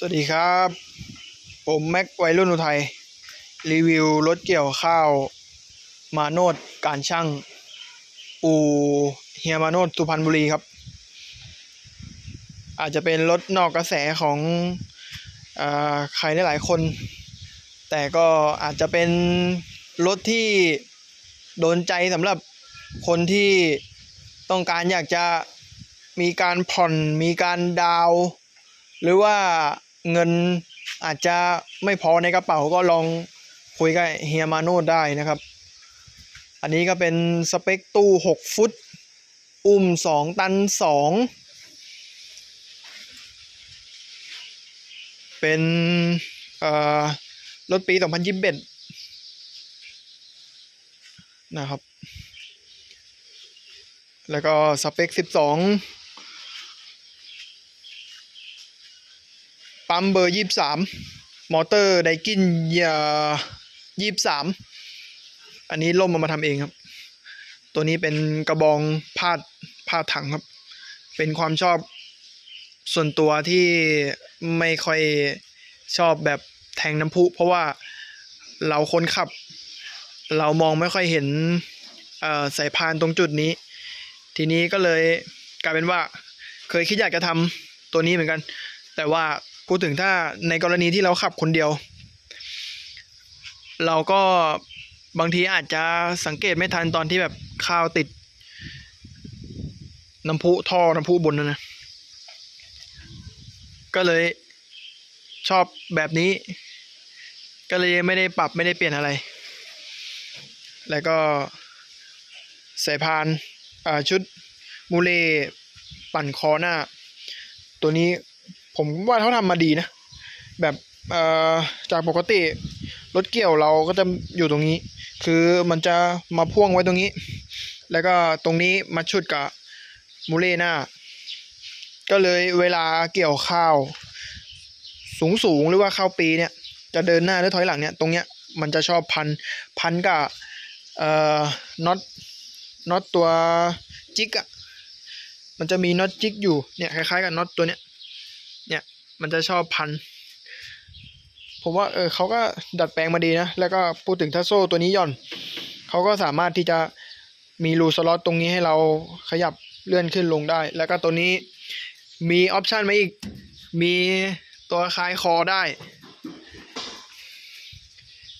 สวัสดีครับ ผมแม็กวัยรุ่นอุทัย รีวิวรถเกี่ยวข้าว มาโนดการช่าง อูเฮียมาโนดสุพรรณบุรีครับ อาจจะเป็นรถนอกกระแสของอาใครหลายคน แต่ก็อาจจะเป็นรถที่โดนใจสำหรับคนที่ต้องการอยากจะมีการผ่อนมีการดาว หรือว่า เงินอาจจะไม่พอในกระเป๋าก็ลองคุยกับเฮียมาโนดได้นะครับ อันนี้ก็เป็นสเปคตู้ 6 ฟุต อุ้ม 2 ตัน 2 เป็นเอ่อรถปี 2021 นะครับ แล้วก็สเปค 12 ปั๊มเบอร์23มมอเตอร์ไดกินยี่สิบสามอันนี้ล่มเอามาทำเองครับ ตัวนี้เป็นกระบองพาดพาดถังครับ เป็นความชอบส่วนตัวที่ไม่ค่อยชอบแบบแทงน้ำพุ เพราะว่าเราคนขับ เรามองไม่ค่อยเห็นสายพานตรงจุดนี้ ทีนี้ก็เลยกลายเป็นว่า เคยคิดอยากจะทำตัวนี้เหมือนกัน แต่ว่า พูดถึงถ้าในกรณีที่เราขับคนเดียว เราก็บางทีอาจจะสังเกตไม่ทันตอนที่แบบข้าวติด น้ำพุท่อน้ำพุบนนั่นนะ ก็เลยชอบแบบนี้ ก็เลยไม่ได้ปรับไม่ได้เปลี่ยนอะไร แล้วก็สายพานชุดมูเลปั่นคอหน้า ตัวนี้ ผมว่าเขาทำมาดีนะ แบบเอ่อจากปกติรถเกี่ยวเราก็จะอยู่ตรงนี้ คือมันจะมาพ่วงไว้ตรงนี้ แล้วก็ตรงนี้มาชุดกับมูเล่หน้า ก็เลยเวลาเกี่ยวข้าวสูงสูงๆหรือว่าข้าวปีเนี่ย จะเดินหน้าหรือถอยหลังเนี่ยตรงเนี้ยมันจะชอบพันพันกับเอ่อน็อตน็อตตัวจิกอะมันจะมีน็อตจิกอยู่เนี่ยคล้ายๆกับน็อตตัวเนี้ย มันจะชอบพัน ผมว่าเออเขาก็ดัดแปลงมาดีนะ แล้วก็พูดถึงถ้าโซ่ตัวนี้ย่อน เขาก็สามารถที่จะมีรูสล็อตตรงนี้ให้เราขยับเลื่อนขึ้นลงได้ แล้วก็ตัวนี้มีออปชันมาอีก มีตัวคลายคอได้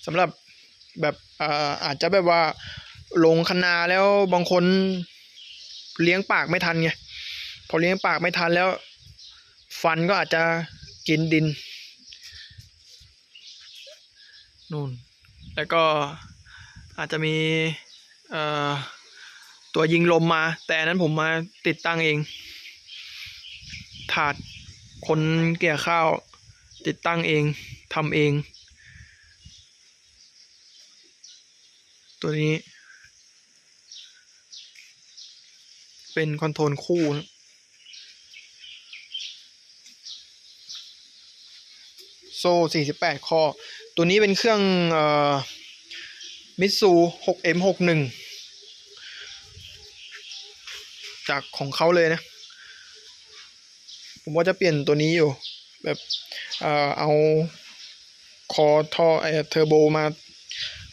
สำหรับแบบอ่ออาจจะแบบว่าลงคนาแล้วบางคนเลี้ยงปากไม่ทันไงพอเลี้ยงปากไม่ทันแล้ว ฟันก็อาจจะกินดินนู่นแล้วก็อาจจะมีตัวยิงลมมา แต่นนั้นผมมาติดตั้งเอง ถาดคนเกี่ยข้าว ติดตั้งเองทำเอง ตัวนี้ เป็นคอนโทรลคู่นะ โซ่48ข้อตัวนี้เป็นเครื่องเอ่อมิตซู 6M61 จากของเขาเลยนะ ผมว่าจะเปลี่ยนตัวนี้อยู่ แบบเอ่อเอาคอท่อไอเทอร์โบมา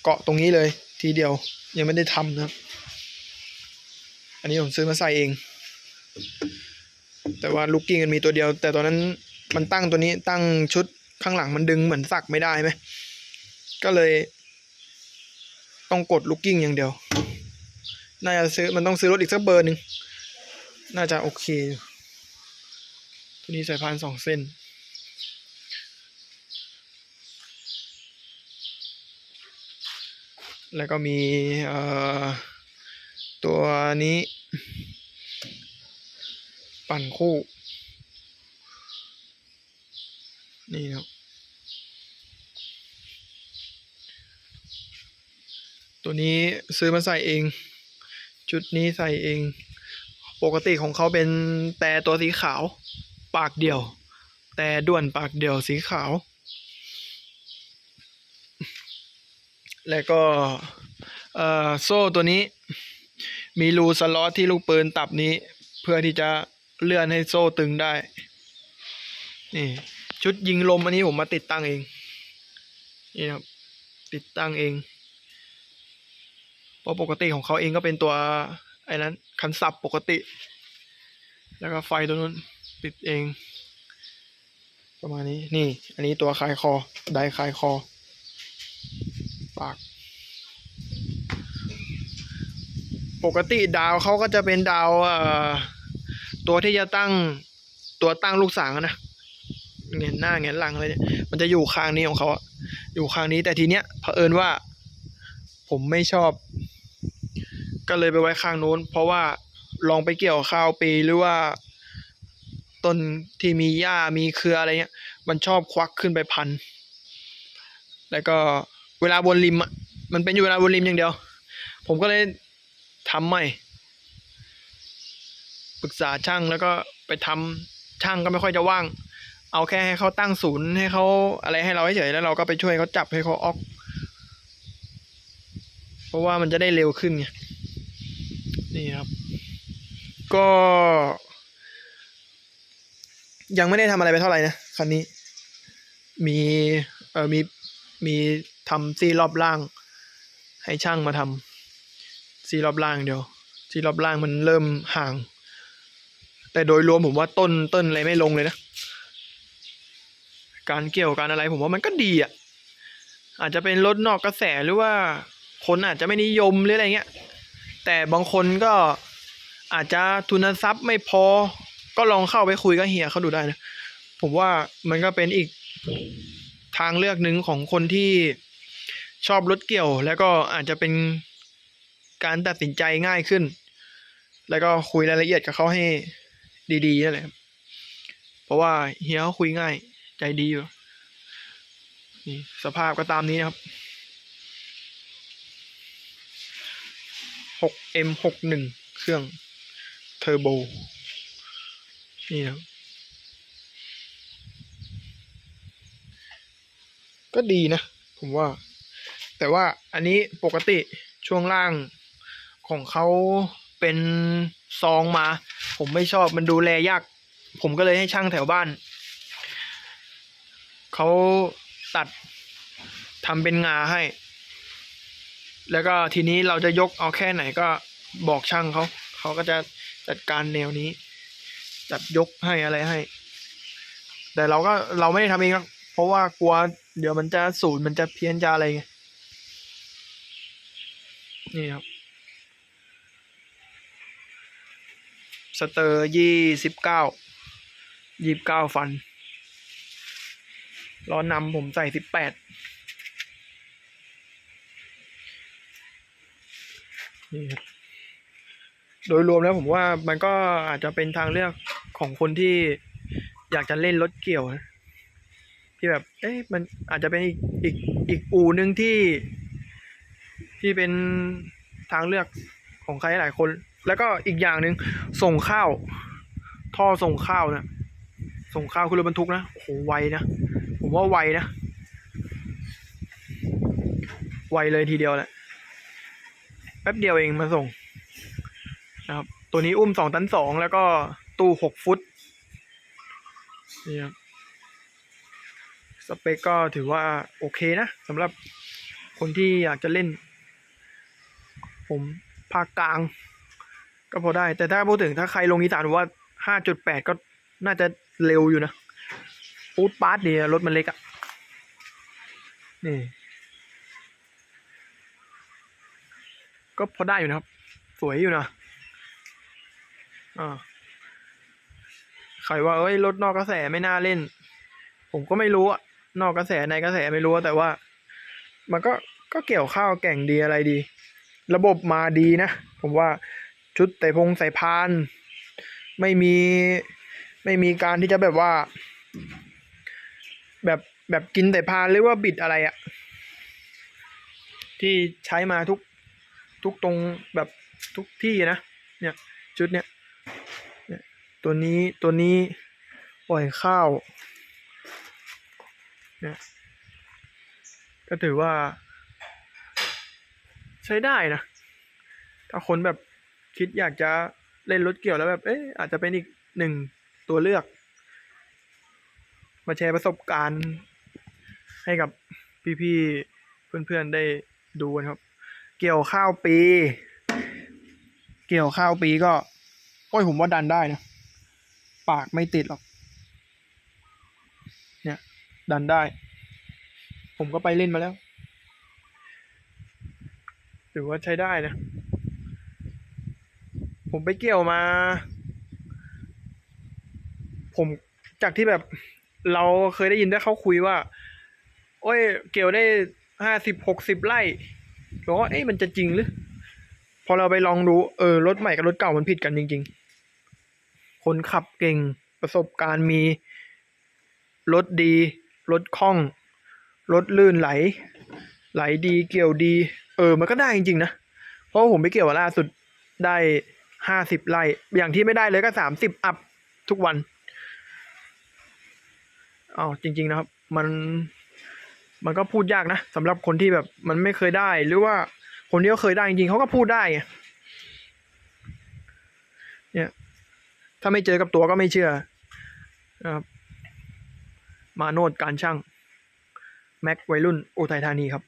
เกาะตรงนี้เลยทีเดียวยังไม่ได้ทำนะครับ อันนี้ผมซื้อมาใส่เอง แต่ว่าลูกกิ้งมันมีตัวเดียว แต่ตอนนั้นมันตั้งตัวนี้ตั้งชุด ข้างหลังมันดึงเหมือนสักไม่ได้ไหมก็เลย ต้องกดลูกกิ้งอย่างเดียว น่าจะซื้อมันต้องซื้อรถอีกสักเบอร์หนึ่งน่าจะโอเคอยู่ตัวนี้สายพานสองเส้น แล้วก็มีตัวนี้ ปั่นคู่ นี่ครับ ตัวนี้ซื้อมาใส่เอง ชุดนี้ใส่เอง ปกติของเขาเป็นแต่ตัวสีขาว ปากเดี่ยว แต่ด่วนปากเดี่ยวสีขาว แล้วก็โซ่ตัวนี้ มีรูสล็อตที่ลูกปืนตับนี้ เพื่อที่จะเลื่อนให้โซ่ตึงได้ นี่ ชุดยิงลมอันนี้ผมมาติดตั้งเอง นี่ครับ ติดตั้งเอง เพราะปกติของเขาเองก็เป็นตัวไอ้นั้นคันสับปกติ แล้วก็ไฟตัวนู้นติดเอง ประมาณนี้นี่ อันนี้ตัวคลายคอได้คลายคอ ปาก ปกติดาวเขาก็จะเป็นดาวตัวที่จะตั้งตัวตั้งลูกสางนะ เงียนหน้าเงียนหลังอะไรเนี่ยมันจะอยู่ข้างนี้ของเขาอะอยู่ข้างนี้แต่ทีเนี้ยเผอิญว่า ผมไม่ชอบ ก็เลยไปไว้ข้างโน้น เพราะว่าลองไปเกี่ยวข้าวปีหรือว่าต้นที่มีหญ้ามีเครืออะไรเงี้ย มันชอบควักขึ้นไปพัน แล้วก็เวลาบนริมอะมันเป็นอยู่เวลาบนริมอย่างเดียว ผมก็เลยทำใหม่ปรึกษาช่างแล้วก็ไปทำช่างก็ไม่ค่อยจะว่าง เอาแค่ให้เขาตั้งศูนย์ให้เขาอะไรให้เราเฉยๆแล้วเราก็ไปช่วยเขาจับให้เขาออก เพราะว่ามันจะได้เร็วขึ้นไงนี่ครับ ก็ ยังไม่ได้ทำอะไรไปเท่าไหร่นะคันนี้ มีเออมีมีทำซีรอบล่าง ให้ช่างมาทำซีรอบล่างเดียวซีรอบล่างมันเริ่มห่าง แต่โดยรวมผมว่าต้นต้นอะไรไม่ลงเลยนะ การเกี่ยวการอะไร ผมว่ามันก็ดีอะอาจจะเป็นรถนอกกระแสหรือว่าคนอาจจะไม่นิยมหรืออะไรเงี้ย แต่บางคนก็อาจจะทุนทรัพย์ไม่พอ ก็ลองเข้าไปคุยกับเฮียเขาดูได้นะ ผมว่ามันก็เป็นอีกทางเลือกหนึ่งของคนที่ชอบรถเกี่ยว แล้วก็อาจจะเป็นการตัดสินใจง่ายขึ้น แล้วก็คุยรายละเอียดกับเขาให้ดีๆนั่นแหละครับเพราะว่าเฮียเขาคุยง่าย ใจดีอยู่นี่สภาพก็ตามนี้นะครับ 6M 61 เครื่องเทอร์โบ นี่นะก็ดีนะ ผมว่า แต่ว่าอันนี้ปกติช่วงล่างของเขาเป็นซองมา ผมไม่ชอบมันดูแลยาก ผมก็เลยให้ช่างแถวบ้าน เขาตัดทำเป็นงาให้ แล้วก็ทีนี้เราจะยกเอาแค่ไหนก็บอกช่างเขา เขาก็จะจัดการแนวนี้ จัดยกให้อะไรให้ แต่เราก็เราไม่ได้ทำเองหรอกเพราะว่ากลัวเดี๋ยวมันจะสูตรมันจะเพี้ยนจะอะไรไงนี่ครับสเตอร์ยี่สิบเก้ายี่สิบเก้าฟัน ล้อนำผมใส่สิบแปดนี่ครับโดยรวมแล้วผมว่ามันก็อาจจะเป็นทางเลือกของคนที่อยากจะเล่นรถเกี่ยวนะที่แบบ เอ๊ะมันอาจจะเป็นอีกอีกอีกอู่หนึ่งที่ ที่เป็นทางเลือกของใครหลายคน แล้วก็อีกอย่างหนึ่งส่งข้าว ท่อส่งข้าวนะส่งข้าวคือรถบรรทุกนะโอ้โหไวนะ ผมว่าไวนะ ไวเลยทีเดียวแหละแป๊บเดียวเองมาส่งนะครับตัวนี้อุ้มสองตันสองแล้วก็ตู้หกฟุตนี่ครับสเปคก็ถือว่าโอเคนะสำหรับคนที่อยากจะเล่น ผมภาคกลาง ก็พอได้ แต่ถ้าพูดถึงถ้าใครลงอีสานว่าห้าจุดแปดก็น่าจะเร็วอยู่นะ ปูดปาร์ตเนี่ยรถมันเล็กอะนี่ ก็พอได้อยู่นะครับ สวยอยู่นะอ่าใครว่าเอ้ยรถนอกกระแสไม่น่าเล่น ผมก็ไม่รู้อะนอกกระแสในกระแสไม่รู้แต่ว่า มันก็ก็เกี่ยวข้าวแก่งดีอะไรดี ระบบมาดีนะ ผมว่าชุดไต่พงใสายพาน ไม่มีไม่มีการที่จะแบบว่า แบบแบบกินแต่พานหรือว่าบิดอะไรอะที่ใช้มาทุกทุกตรงแบบทุกที่นะ เนี่ยชุดเนี้ยเนี่ยตัวนี้ตัวนี้ปล่อยข้าวเนี่ยก็ถือว่า ใช้ได้นะ ถ้าคนแบบคิดอยากจะเล่นรถเกี่ยวแล้วแบบ เอ๊ะอาจจะเป็นอีกหนึ่งตัวเลือก มาแชร์ประสบการณ์ให้กับพี่ๆเพื่อนๆได้ดูกันครับ เกี่ยวข้าวปี เกี่ยวข้าวปีก็โอ้ยผมว่าดันได้นะปากไม่ติดหรอก เนี่ย ดันได้ ผมก็ไปเล่นมาแล้วถือว่าใช้ได้นะ ผมไปเกี่ยวมา ผมจากที่แบบ เราเคยได้ยินได้เขาคุยว่า โอ้ย เกี่ยวได้ห้าสิบหกสิบไร่บอกว่าเอ๊ะมันจะจริงหรือ พอเราไปลองดูเออรถใหม่กับรถเก่ามันผิดกันจริง ๆ คนขับเก่งประสบการณ์มี รถดี รถคล่อง รถลื่นไหล ไหลดีเกี่ยวดี เออ มันก็ได้จริง ๆ นะ เพราะผมไปเกี่ยวล่าสุดได้ห้าสิบไร่อย่างที่ไม่ได้เลยก็สามสิบอัพทุกวัน อ้าวจริง ๆ นะครับ มันมันก็พูดยากนะสำหรับคนที่แบบมันไม่เคยได้ หรือว่าคนที่เขาเคยได้จริงๆเขาก็พูดได้ไงเนี่ยถ้าไม่เจอกับตัวก็ไม่เชื่อนะครับมาโนดการช่าง แม็กวัยรุ่นอุทัยธานีครับ